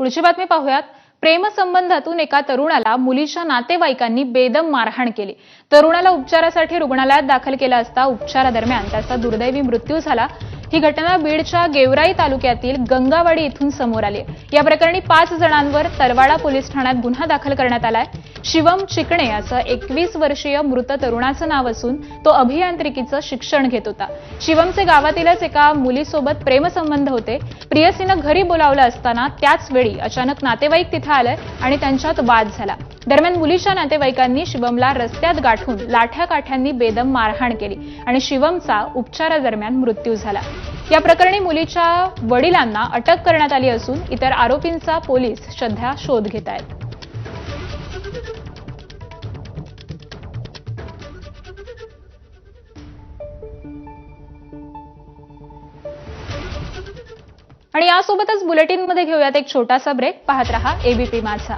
पुढची बातमी पाहूयात. प्रेमसंबंधातून एका तरुणाला मुलीच्या नातेवाईकांनी बेदम मारहाण केली. तरुणाला उपचारासाठी रुग्णालयात दाखल केला असता उपचारादरम्यान त्याचा दुर्दैवी मृत्यू झाला. ही घटना बीडच्या गेवराई तालुक्यातील गंगावाडी इथून समोर आली. या प्रकरणी पाच जणांवर तलवाडा पोलीस ठाण्यात गुन्हा दाखल करण्यात आलाय. शिवम चिकणे असं एकवीस वर्षीय मृत तरुणाचं नाव असून तो अभियांत्रिकीचं शिक्षण घेत होता. शिवमचे गावातीलच एका मुलीसोबत प्रेमसंबंध होते. प्रियसीनं घरी बोलावलं असताना त्याच वेळी अचानक नातेवाईक तिथं आले आणि त्यांच्यात वाद झाला. दरम्यान मुलीच्या नातेवाईकांनी शिवमला रस्त्यात गाठून लाठ्या काठ्यांनी बेदम मारहाण केली आणि शिवमचा उपचारादरम्यान मृत्यू झाला. या प्रकरणी मुलीच्या वडिलांना अटक करण्यात आली असून इतर आरोपींचा पोलीस सध्या शोध घेत आहेत. आणि यासोबतच बुलेटिनमध्ये घेऊयात एक छोटासा ब्रेक. पाहत रहा एबीपी माझा.